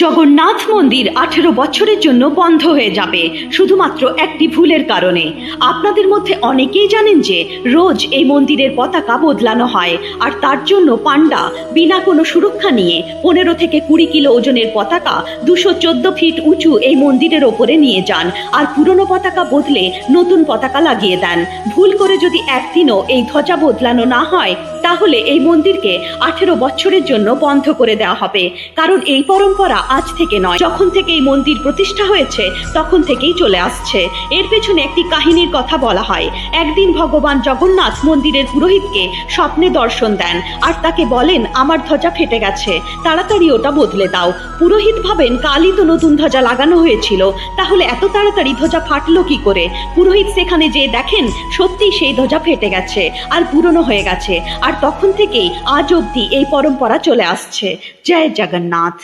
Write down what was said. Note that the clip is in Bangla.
জগন্নাথ মন্দির আঠেরো বছরের জন্য বন্ধ হয়ে যাবে, শুধুমাত্র একটি ভুলের কারণে। আপনাদের মধ্যে অনেকেই জানেন যে রোজ এই মন্দিরের পতাকা বদলানো হয়, আর তার জন্য পান্ডা বিনা কোনো সুরক্ষা নিয়ে পনেরো থেকে কুড়ি কিলো ওজনের পতাকা দুশো চোদ্দ ফিট উঁচু এই মন্দিরের ওপরে নিয়ে যান, আর পুরনো পতাকা বদলে নতুন পতাকা লাগিয়ে দেন। ভুল করে যদি একদিনও এই ধ্বজা বদলানো না হয়, তাহলে এই মন্দিরকে আঠেরো বছরের জন্য বন্ধ করে দেওয়া হবে। কারণ এই পরম্পরা আজ থেকে নয়। যখন থেকে এই মন্দির প্রতিষ্ঠা হয়েছে, তখন থেকেই চলে আসছে। এর পেছনে একটি কাহিনীর কথা বলা হয়। একদিন ভগবান জগন্নাথ মন্দিরের পুরোহিতকে স্বপ্নে দর্শন দেন, আর তাকে বলেন, আমার ধ্বজা ফেটে গেছে, তাড়াতাড়ি ওটা বদলে দাও। পুরোহিত ভাবেন, কালই তো নতুন ধ্বজা লাগানো হয়েছিল, তাহলে এত তাড়াতাড়ি ধ্বজা ফাটলো কি করে? পুরোহিত সেখানে যেয়ে দেখেন সত্যি সেই ধ্বজা ফেটে গেছে, আর পুরনো হয়ে গেছে। আর তখন থেকেই আজ অবধি এই পরম্পরা চলে আসছে। জয় জগন্নাথ।